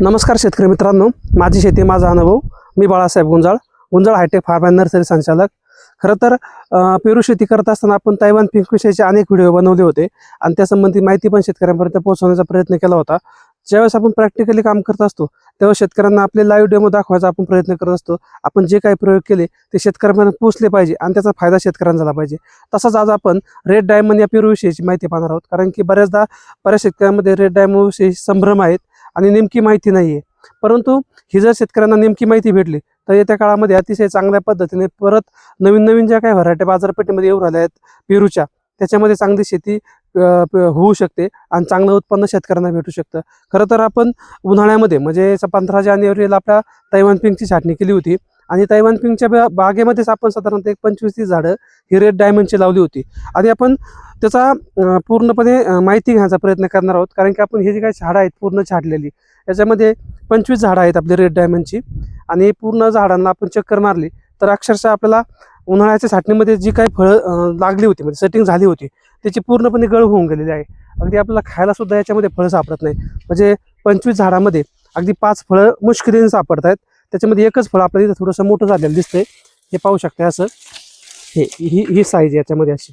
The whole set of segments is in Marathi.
नमस्कार शेतकरी मित्रांनो माझी शेती माझा अनुभव मी Balasaheb Gunjal Gunjal hi tech farm and nursery संचालक. खरं तर पेरू शेती करत असताना आपण तैवान पिंकविषयीचे अनेक व्हिडिओ बनवले होते आणि त्यासंबंधी माहिती पण शेतकऱ्यांपर्यंत पोहोचवण्याचा प्रयत्न केला होता. ज्यावेळेस आपण प्रॅक्टिकली काम करत असतो तेव्हा शेतकऱ्यांना आपले लाईव्ह डेमो दाखवायचा आपण प्रयत्न करत असतो. आपण जे काही प्रयोग केले ते शेतकऱ्यांपर्यंत पोहोचले पाहिजे आणि त्याचा फायदा शेतकऱ्यांना झाला पाहिजे. तसंच आज आपण रेड डायमंड या पेरूविषयीची माहिती पाहणार आहोत. कारण की बऱ्याचदा बऱ्याच शेतकऱ्यांमध्ये रेड डायमंडविषयी संभ्रम आहेत. आणि नेमकी माहिती नाही आहे परंतु ही जर शेतकऱ्यांना नेमकी माहिती भेटली तर येत्या काळामध्ये अतिशय चांगल्या पद्धतीने परत नवीन नवीन ज्या काही व्हरायटी बाजारपेठेमध्ये येऊ राहिल्या आहेत पेरूच्या त्याच्यामध्ये चांगली शेती प- होऊ शकते आणि चांगलं उत्पन्न शेतकऱ्यांना भेटू शकतं. खरं तर आपण उन्हाळ्यामध्ये म्हणजे पंधरा जानेवारीला आपल्या तैवान पिंकची छाटणी केली होती. आणि तैवान पिंकच्या बागेमध्येच आपण साधारणतः एक पंचवीस तीस झाडं ही रेड डायमंडची लावली होती. आणि आपण त्याचा पूर्णपणे माहिती घेण्याचा प्रयत्न करणार आहोत. कारण की आपण हे जे काही झाडं आहेत पूर्ण झाडलेली याच्यामध्ये पंचवीस झाडं आहेत आपली रेड डायमंडची आणि पूर्ण झाडांना आपण चक्कर मारली तर अक्षरशः आपल्याला उन्हाळ्याच्या छाटणीमध्ये जी काही फळं लागली होती म्हणजे सेटिंग झाली होती त्याची पूर्णपणे गळ होऊन गेलेली आहे. अगदी आपल्याला खायला सुद्धा याच्यामध्ये फळं सापडत नाही. म्हणजे पंचवीस झाडामध्ये अगदी पाच फळं मुश्किलीने सापडत आहेत त्याच्यामध्ये एकच फळ आपल्याला इथं थोडंसं मोठं झालेलं दिसतंय. हे पाहू शकता असं. हे ही ही साईज याच्यामध्ये अशी.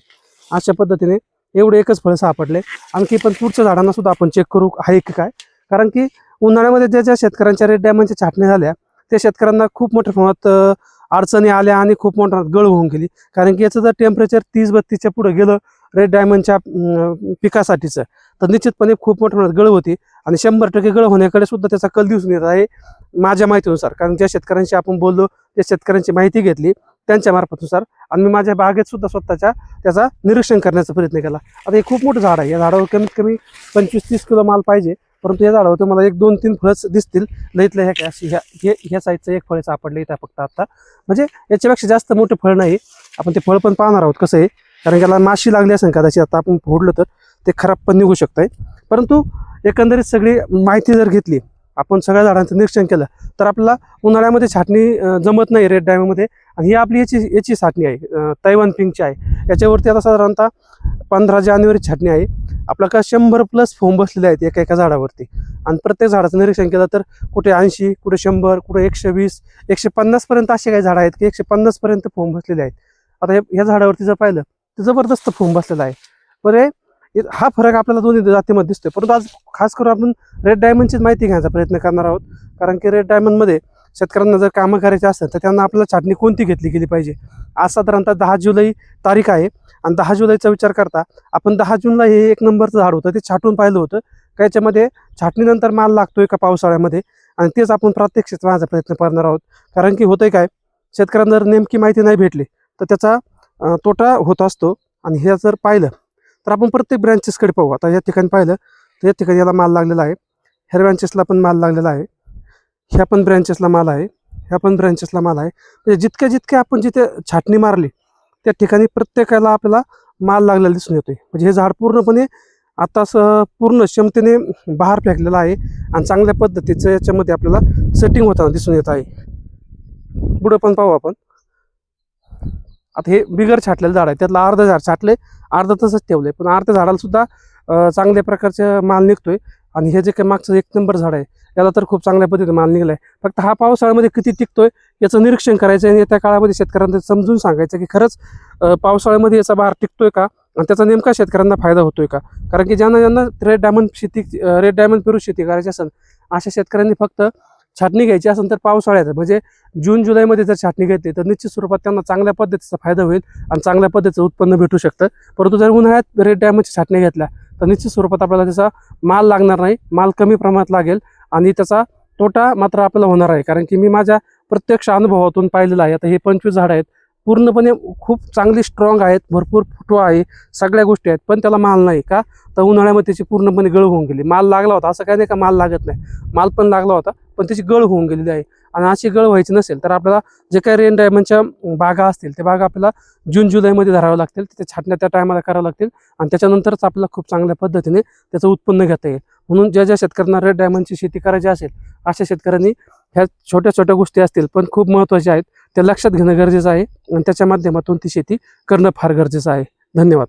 अशा पद्धतीने एवढे एकच फळ सापडले. आणखी पण पुढच्या झाडांना सुद्धा आपण चेक करू आहे की काय? कारण की उन्हाळ्यामध्ये ज्या ज्या शेतकऱ्यांच्या रेड डॅमच्या छाटणी झाल्या त्या शेतकऱ्यांना खूप मोठ्या प्रमाणात अडचणी आल्या आणि खूप मोठ्या गळ होऊन गेली. कारण की याचं जर टेम्परेचर तीस बत्तीसच्या पुढे गेलं रेड डायमंडच्या पिकासाठीचं तर निश्चितपणे खूप मोठ्या प्रमाणात गळ होती. आणि शंभर टक्के गळ होण्याकडे सुद्धा त्याचा कल दिसून येत आहे माझ्या माहितीनुसार. कारण ज्या शेतकऱ्यांशी आपण बोललो त्या शेतकऱ्यांची माहिती घेतली त्यांच्या मार्फतनुसार. आणि मी माझ्या बागेत सुद्धा स्वतःच्या त्याचा निरीक्षण करण्याचा प्रयत्न केला. आता हे खूप मोठं झाड आहे. या झाडावर कमीत कमी पंचवीस तीस किलो माल पाहिजे. परंतु या झाडावर तुम्हाला एक दोन तीन फळच दिसतील. लईतल्या ह्या अशी ह्या हे ह्या साईजचं एक फळ सापडलं इथं फक्त आत्ता म्हणजे याच्यापेक्षा जास्त मोठं फळ नाही. आपण ते फळ पण पाहणार आहोत कसं आहे. कारण त्याला माशी लागली असेल कदाचित आता आपण फोडलं तर ते खराब पण निघू शकत आहे परंतु एकंदरीत सगळी माहिती जर घेतली आपण सगळ्या झाडांचं निरीक्षण केलं तर आपल्याला उन्हाळ्यामध्ये छाटणी जमत नाही रेड डायमंडमध्ये आणि ही आपली याची याची छाटणी आहे तैवान पिंकची आहे. याच्यावरती आता साधारणतः पंधरा जानेवारी छाटणी आहे. आपल्या का शंभर प्लस फोम बसलेले आहेत एका एका झाडावरती. आणि प्रत्येक झाडाचं निरीक्षण केलं तर कुठे ऐंशी कुठे शंभर कुठे एकशे वीस एकशे पन्नासपर्यंत असे काही झाडं आहेत की एकशे पन्नासपर्यंत फोम बसलेले आहेत. आता ह्या झाडावरती जर पाहिलं तर जबरदस्त फोम बसलेला आहे. बरे हा फरक आपल्याला दोन्ही जातीमध्ये दिसतोय. परंतु आज खास करून आपण रेड डायमंडचीच माहिती घ्यायचा प्रयत्न करणार आहोत. कारण की रेड डायमंडमध्ये शेतकऱ्यांना जर कामं करायची असेल तर त्यांना आपल्याला छाटणी कोणती घेतली गेली पाहिजे? आज साधारणतः दहा जुलै तारीख आहे. आणि दहा जुलैचा विचार करता आपण दहा जूनला हे एक नंबरचं झाड होतं ते छाटून पाहिलं होतं. का याच्यामध्ये छाटणीनंतर माल लागतोय का पावसाळ्यामध्ये? आणि तेच आपण प्रात्यक्षिक माझा प्रयत्न करणार आहोत. कारण की होतंय काय शेतकऱ्यांना जर नेमकी माहिती नाही भेटली तर त्याचा तोटा होत असतो. आणि हे जर पाहिलं तर आपण प्रत्येक ब्रँचेसकडे पाहू. आता या ठिकाणी पाहिलं तर या ठिकाणी याला माल लागलेला आहे. हेअर ब्रँचेसला पण माल लागलेला आहे. ह्या पण ब्रँचेसला माल आहे ह्या पण ब्रँचेसला माल आहे. म्हणजे जितक्या जितक्या आपण जिथे छाटणी मारली त्या ठिकाणी प्रत्येकाला आपल्याला माल लागलेला दिसून येतोय. म्हणजे हे झाड पूर्णपणे आता पूर्ण क्षमतेने बाहेर फेकलेलं आहे आणि चांगल्या पद्धतीचं याच्यामध्ये आपल्याला सेटिंग होताना दिसून येत आहे. पुढं पण पाहू आपण. आता हे बिगर छाटलेलं झाड आहे. त्यातलं अर्धं झाड छाटले अर्धं तसंच ठेवलं आहे पण अर्ध्या झाडाला सुद्धा चांगल्या प्रकारचे माल निघतोय. आणि हे जे काही मागचं एक नंबर झाड आहे याला तर खूप चांगल्या पद्धतीने माल आहे फक्त हा पावसाळ्यामध्ये किती टिकतोय याचं निरीक्षण करायचं आणि येत्या काळामध्ये शेतकऱ्यांना समजून सांगायचं की खरंच पावसाळ्यामध्ये याचा बहार टिकतोय का? आणि त्याचा नेमका शेतकऱ्यांना फायदा होतोय का? कारण की ज्यांना ज्यांना रेड डायमंड शेती रेड डायमंड पेरू शेती करायची असेल अशा शेतकऱ्यांनी फक्त छाटणी घ्यायची असेल तर पावसाळ्यात म्हणजे जून जुलैमध्ये जर छाटणी घेतली तर निश्चित स्वरूपात त्यांना चांगल्या पद्धतीचा फायदा होईल आणि चांगल्या पद्धतीचं उत्पन्न भेटू शकतं. परंतु जर उन्हाळ्यात रेड डायमंडची छाटणी घेतल्या तर निश्चित स्वरूपात आपल्याला त्याचा माल लागणार नाही माल कमी प्रमाणात लागेल आणि त्याचा तोटा मात्र आपल्याला होणार आहे. कारण की मी माझ्या प्रत्यक्ष अनुभवातून पाहिलेलं आहे आता हे पंचवीस झाडं आहेत पूर्णपणे खूप चांगली स्ट्रॉंग आहेत भरपूर फुटवा आहे सगळ्या गोष्टी आहेत पण त्याला माल नाही का? तर उन्हाळ्यामध्ये त्याची पूर्णपणे गळ होऊन गेली. माल लागला होता असं काही नाही का माल लागत नाही. माल पण लागला होता पण त्याची गळ होऊन गेलेली आहे. आणि अशी गळ व्हायची नसेल तर आपल्याला जे काही रेन डायमंडच्या बागा असतील त्या बागा आपल्याला जून जुलैमध्ये धराव्या लागतील. तिथे छाटण्या त्या टायमाला करावं लागतील. आणि त्याच्यानंतरच आपल्याला खूप चांगल्या पद्धतीने त्याचं उत्पन्न घेता येईल. म्हणून ज्या ज्या शेतकऱ्यांना रेड डायमंडची शेती करायची असेल अशा शेतकऱ्यांनी ह्या छोट्या छोट्या गोष्टी असतील पण खूप महत्त्वाच्या आहेत. त्या लक्षात घेणं गरजेचं आहे आणि त्याच्या माध्यमातून ती शेती करणं फार गरजेचं आहे. धन्यवाद.